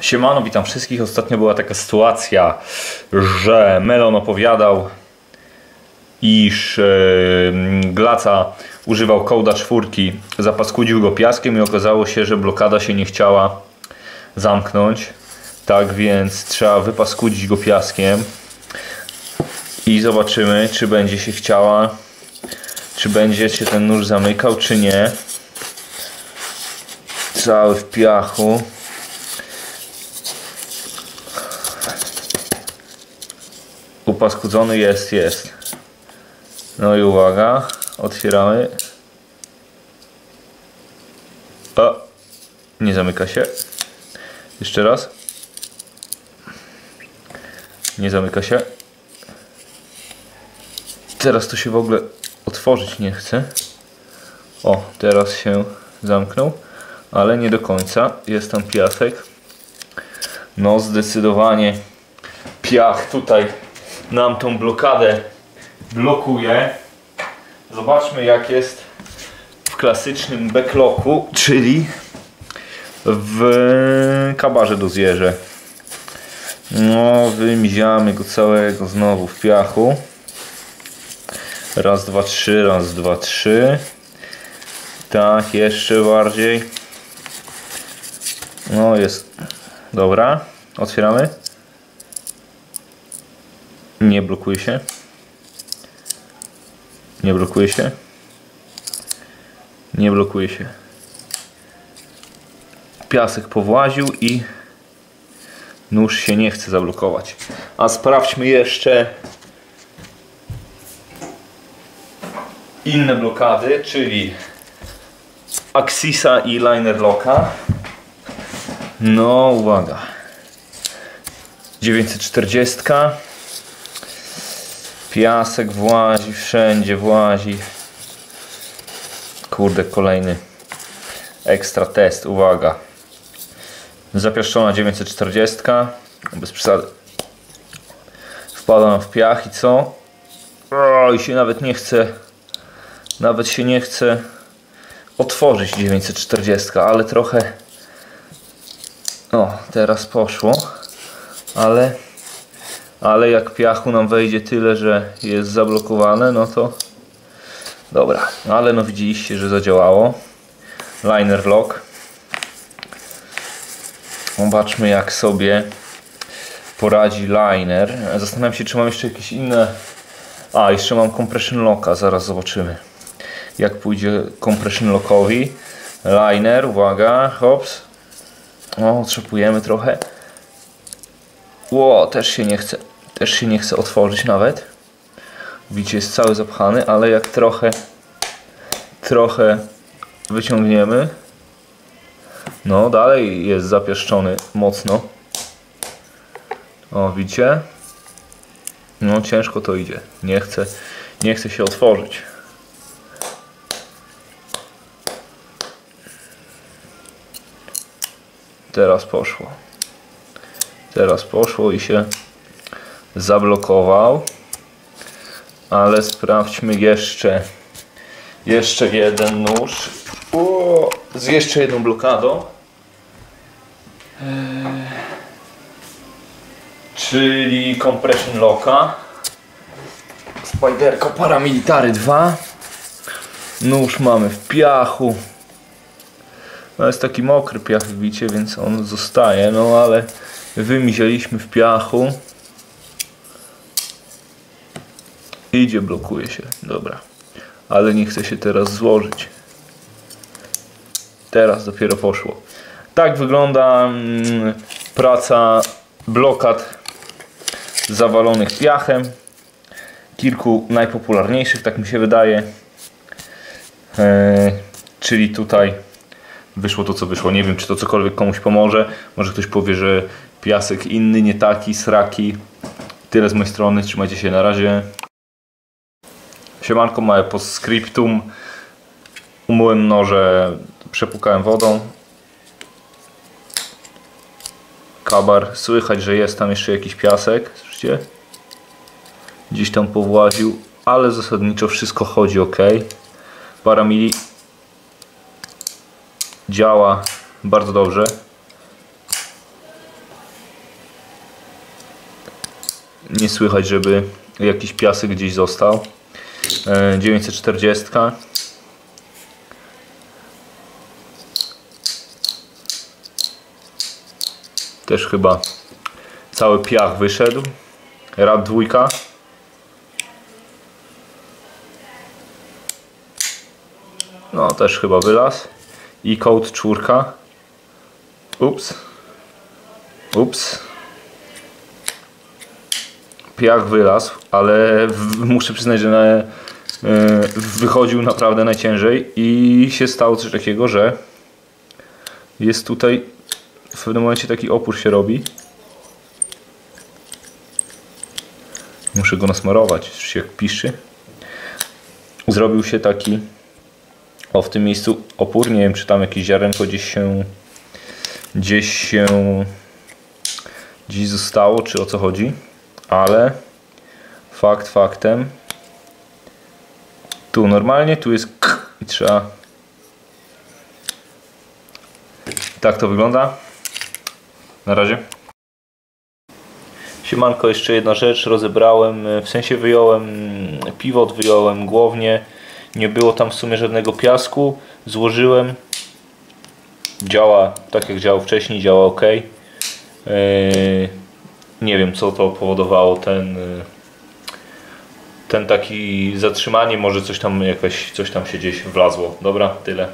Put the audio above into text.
Siemano, witam wszystkich. Ostatnio była taka sytuacja, że Melon opowiadał, iż e, Glaca używał kołda czwórki, zapaskudził go piaskiem i okazało się, że blokada się nie chciała zamknąć. Tak więc trzeba wypaskudzić go piaskiem i zobaczymy, czy będzie się chciała, czy będzie się ten nóż zamykał, czy nie. Cały w piachu. Upaskudzony jest, jest. No i uwaga, otwieramy. O, nie zamyka się. Jeszcze raz. Nie zamyka się. Teraz to się w ogóle otworzyć nie chce. O, teraz się zamknął, ale nie do końca. Jest tam piasek. No, zdecydowanie piach tutaj nam tą blokadę blokuje. Zobaczmy jak jest w klasycznym backlocku, czyli w kabarze do zwierzę. No, wymiziamy go całego znowu w piachu. Raz, dwa, trzy, raz, dwa, trzy. Tak, jeszcze bardziej. No, jest. Dobra, otwieramy. Nie blokuje się. Nie blokuje się. Nie blokuje się. Piasek powłaził i nóż się nie chce zablokować. A sprawdźmy jeszcze inne blokady, czyli Axisa i Liner Locka. No, uwaga. 940. Piasek włazi, wszędzie włazi. Kurde, kolejny ekstra test, uwaga. Zapiaszczona 940, bez przesady. Wpadam w piach i co? O, i się nawet nie chce, nawet się nie chce otworzyć 940, ale trochę, o, teraz poszło, ale ale jak piachu nam wejdzie tyle, że jest zablokowane, no to dobra, no ale no widzieliście, że zadziałało. Liner lock zobaczmy jak sobie poradzi liner. Zastanawiam się czy mam jeszcze jakieś inne a jeszcze mam compression locka, zaraz zobaczymy jak pójdzie compression lockowi. Liner, uwaga, hops. O, otrzepujemy trochę. Ło, też się nie chce, też się nie chce otworzyć nawet. Widzicie, jest cały zapchany, ale jak trochę, trochę wyciągniemy, no dalej jest zapieszczony mocno. O, widzicie? No ciężko to idzie. Nie chce, nie chce się otworzyć. Teraz poszło. Teraz poszło i się zablokował. Ale sprawdźmy jeszcze jeszcze jeden nóż. O, z jeszcze jedną blokadą. Eee, czyli compression locka. Spiderka paramilitary 2. Nóż mamy w piachu. No jest taki mokry piach, widzicie, więc on zostaje, no ale wymizialiśmy w piachu. Idzie, blokuje się. Dobra. Ale nie chce się teraz złożyć. Teraz dopiero poszło. Tak wygląda mm, praca blokad zawalonych piachem. Kilku najpopularniejszych, tak mi się wydaje. E, czyli tutaj wyszło to co wyszło. Nie wiem czy to cokolwiek komuś pomoże. Może ktoś powie, że piasek inny, nie taki, sraki. Tyle z mojej strony. Trzymajcie się na razie. Siemanko, małe postscriptum. Umyłem noże, przepłukałem wodą. Kabar. Słychać, że jest tam jeszcze jakiś piasek. Słyszycie? Gdzieś tam powłaził, ale zasadniczo wszystko chodzi ok. Para mili działa bardzo dobrze. Nie słychać, żeby jakiś piasek gdzieś został. E, 940. Też chyba cały piach wyszedł. Rad dwójka. No też chyba wylaz. I code czwórka. Ups. Ups. Piach wylazł, ale muszę przyznać, że na, wychodził naprawdę najciężej i się stało coś takiego, że jest tutaj w pewnym momencie taki opór się robi. Muszę go nasmarować, już jak piszczy. Zrobił się taki o w tym miejscu opór, nie wiem czy tam jakieś ziarenko gdzieś się gdzieś się gdzieś zostało, czy o co chodzi, ale fakt faktem tu normalnie, tu jest i trzeba tak to wygląda. Na razie. Siemanko, jeszcze jedna rzecz, rozebrałem, w sensie wyjąłem pivot, wyjąłem głownię, nie było tam w sumie żadnego piasku, złożyłem, działa tak jak działał wcześniej, działa ok. Nie wiem co to powodowało ten ten taki zatrzymanie, może coś tam jakaś, coś tam się gdzieś wlazło. Dobra, tyle.